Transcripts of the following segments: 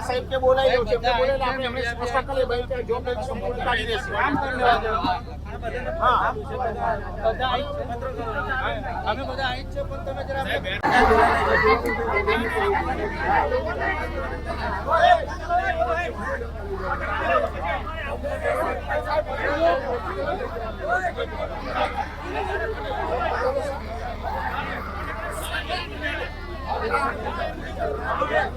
એમને બોલાવી લો આ સાહેબ કે બોલાવી લો છે એમને બોલાવીને આપણે એમને સ્પષ્ટ કરી ભાઈ કે જોબ લઈને સંપૂર્ણ કાઢી દેશે આમ કરી લેવા દેવા. હા બધા અહીં જ છે. અમે બધા અહીં જ છે પણ તમે જરા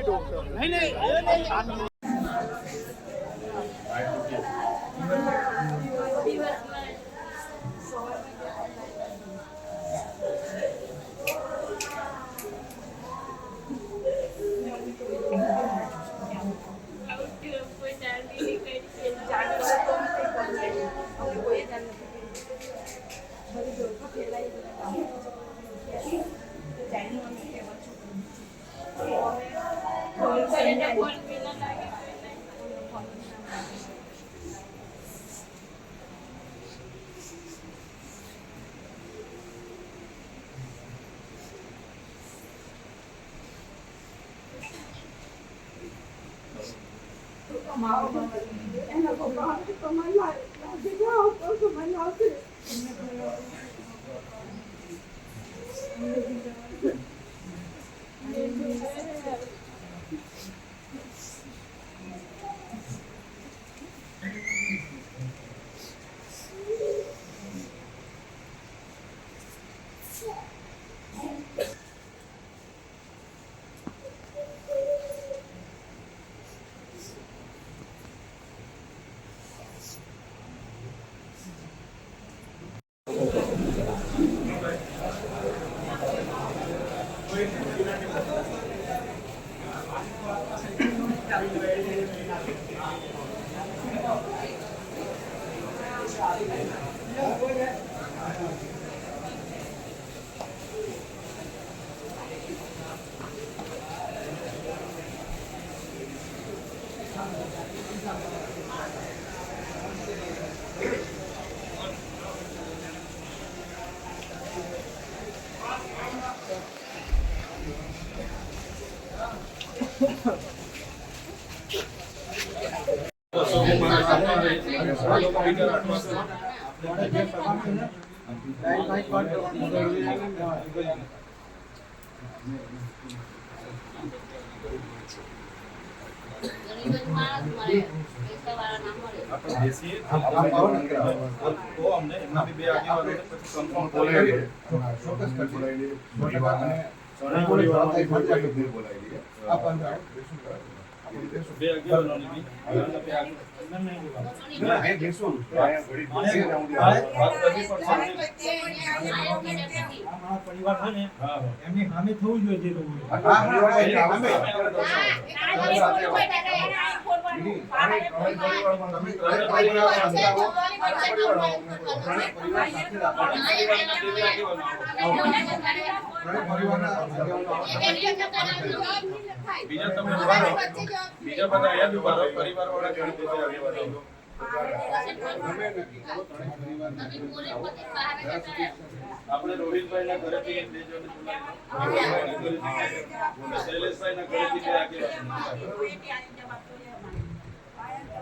તો my. And I go God for my life. I get out for my life. Yeah. અમને એમના બી બે આગેવાનો પછી confirm બોલાવી કરીએ. બે આગેવાનોની બી એમના બે આગેવાનો. વાત કરવી પડશે. આ પરિવાર છે ને હા, હા. એમની સામે થવું જોઈએ જે બીજા તમે બીજા બધા આગેવાનો. આપણે. શૈલેષભાઈના ઘરેથી બે આગેવાનો. એમને સાસરે હજી બનાવવાનું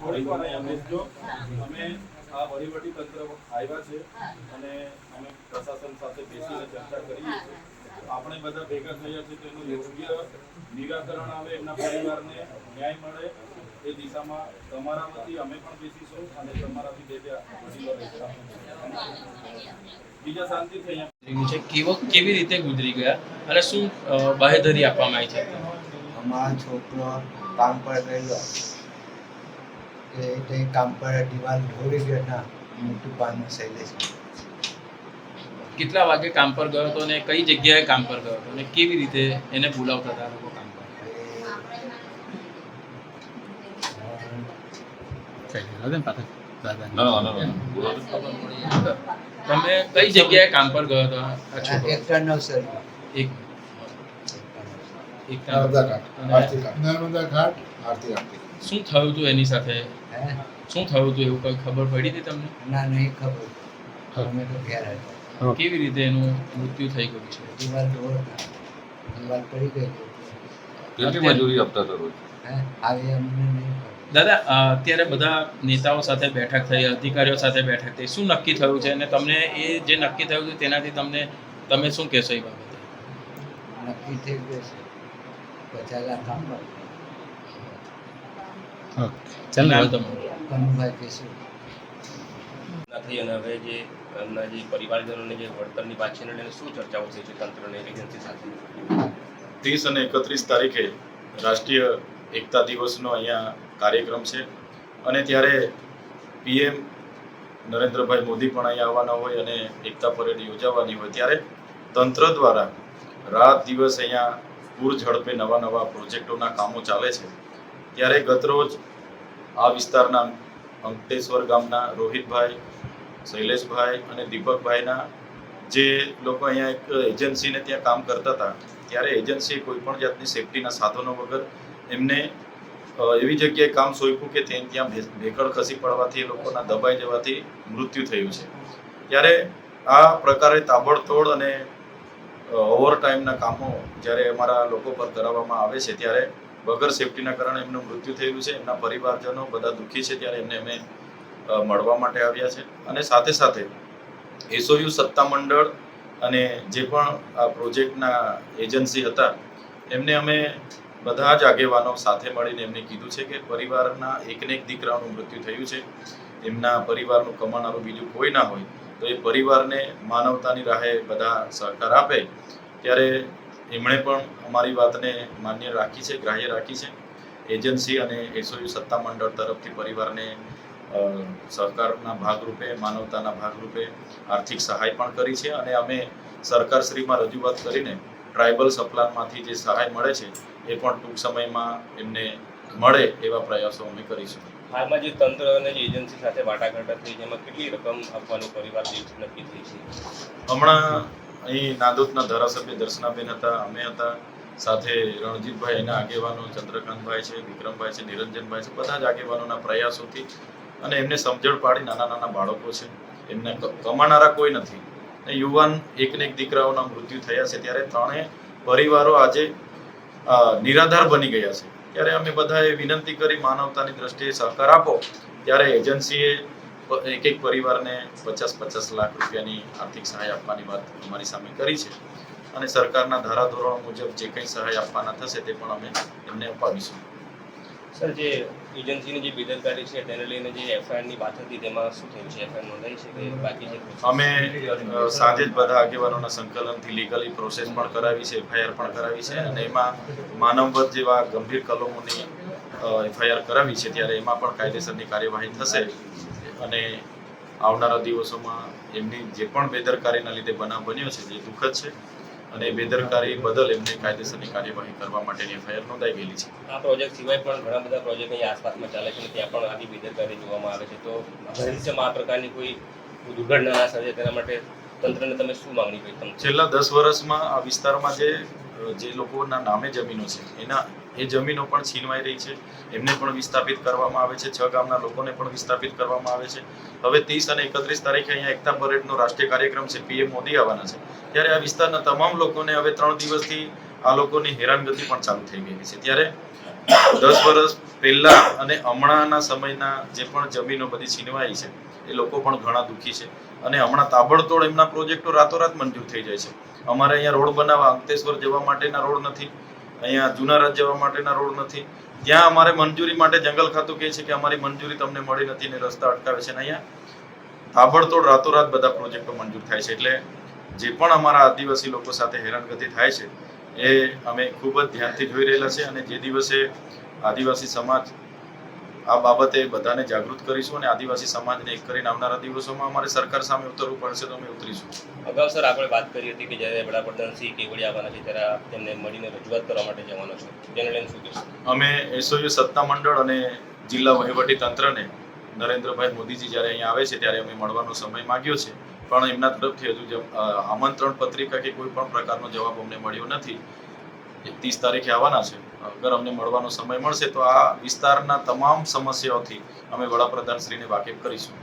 કોઈ આ વહીવટી તંત્ર આવ્યા છે અને અમે પ્રશાસન સાથે બેસીને ચર્ચા કરીએ આપણે બધા ભેગા થયા છે તેનું યોગ્ય નિરાકરણ આવે, એમના પરિવારને ન્યાય મળે એ દિશામાં તમારા વતી અમે પણ બેસીશું અને તમારાથી બે બે બીજા શાંતિ થઈ છે. કેવો કેવી રીતે ગુજરી ગયા? અને શું બાહેધરી આપવામાં આવી છે? અમારો છોકરો કામ પર ગયો. એ તે કામ પર દિવાલ ઢોળી ગયો ના મોટું પાનું શૈલેષ. કેટલા વાગે કામ પર ગયો હતો અને કઈ જગ્યાએ કામ પર ગયો હતો અને કેવી રીતે એને બોલાવતા હતા લોકો? તમે કઈ જગ્યાએ કામ પર ગયો હતો? એક નર્મદા ઘાટ આરતી આરતી. શું થયું હતું એની સાથે? હે? શું થયું હતું? એવું કઈ ખબર પડી હતી તમને? ના નહીં ખબર અમે તો ઘેર હતા. કેવી રીતે એનું મૃત્યુ થઈ ગયું છે? દિવાલ ઢોળ દિવાલ પડી ગઈ કેટલી મજૂરી આપતા હતા રોજ? હે? આવી અમને નહીં ખબર. દાદા અત્યારે બધા નેતાઓ સાથે બેઠક થઈ અધિકારીઓ સાથે બેઠક થઈ. શું નક્કી થયું છે? અને તમને એ જે નક્કી થયું છે તેનાથી તમને તમે શું કહેશો એ બાબતે? નક્કી થઈ ગયું છે. પચાસ કામ પર નામ કનુભાઈ કહેશું. થઈ અને હવે જે એમના જે પરિવારજનોને જે વળતરની વાત લઈને શું ચર્ચાઓ થઈ છે તંત્રને એજન્સી સાથે ત્રીસ અને એકત્રીસ તારીખે રાષ્ટ્રીય એકતા દિવસનો અહીંયા કાર્યક્રમ છે. અને ત્યારે પીએમ નરેન્દ્રભાઈ મોદી પણ અહીંયા આવવાના હોય અને એકતા પરેડ યોજાવાની હોય ત્યારે તંત્ર દ્વારા રાત દિવસ અહીંયા પૂર ઝડપે નવા નવા પ્રોજેક્ટોના કામો ચાલે છે. ત્યારે ગતરોજ આ વિસ્તારના અંકટેશ્વર ગામના રોહિતભાઈ, શૈલેષભાઈ અને દીપકભાઈના જે લોકો અહીંયા એક એજન્સીને ત્યાં કામ કરતા હતા, ત્યારે એજન્સીએ કોઈ પણ જાતની સેફટીના સાધનો વગર એમને એવી જગ્યાએ કામ સોંપ્યું કે તે ત્યાં ભે- ખસી પડવાથી, લોકોના દબાઈ જવાથી મૃત્યુ થયું છે. ત્યારે આ પ્રકારે તાબડતોડ અને ઓવર ટાઈમના કામો જ્યારે અમારા લોકો પર કરાવવામાં આવે છે, ત્યારે વગર સેફટીના કારણે એમનું મૃત્યુ થયેલું છે. એમના પરિવારજનો બધા દુઃખી છે, ત્યારે એમને અમે મળવા માટે આવ્યા છે. અને સાથે સાથે એસઓયુ સત્તામંડળ અને જે પણ આ પ્રોજેક્ટના એજન્સી હતા, એમને અમે બધા જ આગેવાનો સાથે મળીને એમને કીધું છે કે પરિવારના એકને એક દીકરાનું મૃત્યુ થયું છે. એમના પરિવારનું કમાનારું બીજું કોઈ ના હોય તો એ પરિવારને માનવતાની રાહે બધા સહકાર આપે. ત્યારે એમણે પણ અમારી વાતને માન્ય રાખી છે, ગ્રાહ્ય રાખી છે. એજન્સી અને એસઓયુ સત્તા મંડળ તરફથી પરિવારને સહકારના ભાગરૂપે, માનવતાના ભાગરૂપે આર્થિક સહાય પણ કરી છે અને અમે સરકારશ્રીમાં રજૂઆત કરીને ટ્રાઇબલ સપ્લાનમાંથી જે સહાય મળે છે એ પણ ટૂંક સમયમાં એમને મળે એવા પ્રયાસો અમે કરીશું હાલમાં જે તંત્ર અને જે એજન્સી સાથે વાટાઘાટા થઈ જેમાં કેટલી રકમ આપવાનો પરિવાર દીઠ નક્કી થઈ છે? હમણાં અહીં નાદોદના ધારાસભ્ય દર્શનાબેન હતા અમે હતા. સાથે રણજીતભાઈ એના આગેવાનો ચંદ્રકાંતભાઈ છે વિક્રમભાઈ છે નિરંજનભાઈ છે બધા જ આગેવાનોના પ્રયાસોથી અને એમને સમજણ પાડી નાના નાના બાળકો છે. એમને કમાનારા કોઈ નથી. યુવાન એક ને એક દીકરાઓના મૃત્યુ થયા છે ત્યારે ત્રણેય પરિવારો આજે નિરાધાર બની ગયા છે. ત્યારે અમે બધાએ વિનંતી કરી માનવતાની દ્રષ્ટિએ સહકાર આપો. ત્યારે એજન્સીએ એક એક પરિવારને પચાસ પચાસ લાખ રૂપિયાની આર્થિક સહાય આપવાની વાત અમારી સામે કરી છે. અને સરકારના ધારાધોરણ મુજબ જે કંઈ સહાય આપવાના થશે તે પણ અમે એમને અપાવીશું. સર, જે એજન્સીની જે બેદરકારી છે, તેને લઈને જે એફઆઈઆરની વાત હતી, તેમાં શું થયું છે? એફઆઈઆર નોંધાઈ છે કે બાકી છે અમે સાંજે જ બધા આગેવાનોના સંકલનથી લીગલી પ્રોસેસ પણ કરાવી છે, એફઆઈઆર પણ કરાવી છે, અને એમાં માનવવધ જેવા ગંભીર કલમોની એફઆઈઆર કરાવી છે, ત્યારે એમાં પણ કાયદેસરની કાર્યવાહી થશે. અને આવનારા દિવસોમાં એમની જે પણ બેદરકારીના લીધે બનાવ બન્યો છે, જે દુઃખદ છે અને બેદરકારી બદલ એમને કાયદેસરની કાર્યવાહી કરવા માટેની એફઆઈઆર નોંધાઈ ગયેલી છે. આ પ્રોજેક્ટ સિવાય પણ ઘણા બધા પ્રોજેક્ટ અહીં આસપાસમાં ચાલે છે અને ત્યાં પણ આવી બેદરકારી જોવામાં આવે છે. તો ભવિષ્યમાં આ પ્રકારની કોઈ દુર્ઘટના ના સર્જે તેના માટે તંત્રને તમે શું માંગણી કરી? તમે છેલ્લા દસ વર્ષમાં આ વિસ્તારમાં જે જે લોકોના નામે જમીનો છે એના એ જમીનો પણ છીનવાઈ રહી છે. એમને પણ વિસ્થાપિત કરવામાં આવે છે. છ ગામના લોકોને પણ વિસ્થાપિત કરવામાં આવે છે. હવે ત્રીસ અને એકત્રીસ તારીખે અહીંયા એકતા પરેડનો રાષ્ટ્રીય કાર્યક્રમ છે. પીએમ મોદી આવવાના છે. ત્યારે આ વિસ્તારના તમામ લોકોને હવે ત્રણ દિવસથી આ લોકોની હેરાનગતિ પણ ચાલુ થઈ ગઈ છે. ત્યારે દસ વર્ષ પહેલા અને હમણાંના સમયના જે પણ જમીનો બધી છીનવાઈ છે, એ લોકો પણ ઘણા દુઃખી છે. અને હમણાં તાબડતોડ એમના પ્રોજેક્ટો રાતોરાત મંજૂર થઈ જાય છે. અમારે અહીંયા રોડ બનાવવા અંકલેશ્વર જવા માટેના રોડ નથી. અહીંયા જુનારાજ જવા માટેના રોડ નથી. ત્યાં અમારે મંજૂરી માટે જંગલ ખાતું કહે છે કે અમારી મંજૂરી તમને મળી નથી ને રસ્તા અટકાવે છે ને અહીંયા તાબડતોડ રાતોરાત બધા પ્રોજેક્ટો મંજૂર થાય છે. એટલે જે પણ અમારા આદિવાસી લોકો સાથે હેરાનગતિ થાય છે, એ અમે ખૂબ જ ધ્યાનથી જોઈ રહેલા છે અને જે દિવસે આદિવાસી સમાજ આ બાબતે બધાને જાગૃત કરીશું અને આદિવાસી સમાજને એક કરીને આવનારા દિવસોમાં અમારે સરકાર સામે ઉતરવું પડશે તો અમે ઉતરીશું. અગાઉ સર આપણે વાત કરી હતી કે જ્યારે વડાપ્રધાન શ્રી કેવડી આવવાના છે ત્યારે તેમને મળીને રજૂઆત કરવા માટે જવાનો છો. તેને લઈને શું કહેશો? અમે એસઓયુ સત્તા મંડળ અને જિલ્લા વહીવટી તંત્રને નરેન્દ્રભાઈ મોદીજી જ્યારે અહીંયા આવે છે ત્યારે અમે મળવાનો સમય માગ્યો છે. પણ એમના તરફથી હજુ જ, આમંત્રણ પત્રિકા કે કોઈ પણ પ્રકારનો જવાબ અમને મળ્યો નથી. ત્રીસ તારીખે આવવાના છે. અગર અમને મળવાનો સમય મળશે તો આ વિસ્તારના તમામ સમસ્યાઓથી અમે વડાપ્રધાન શ્રીને વાકેફ કરીશું.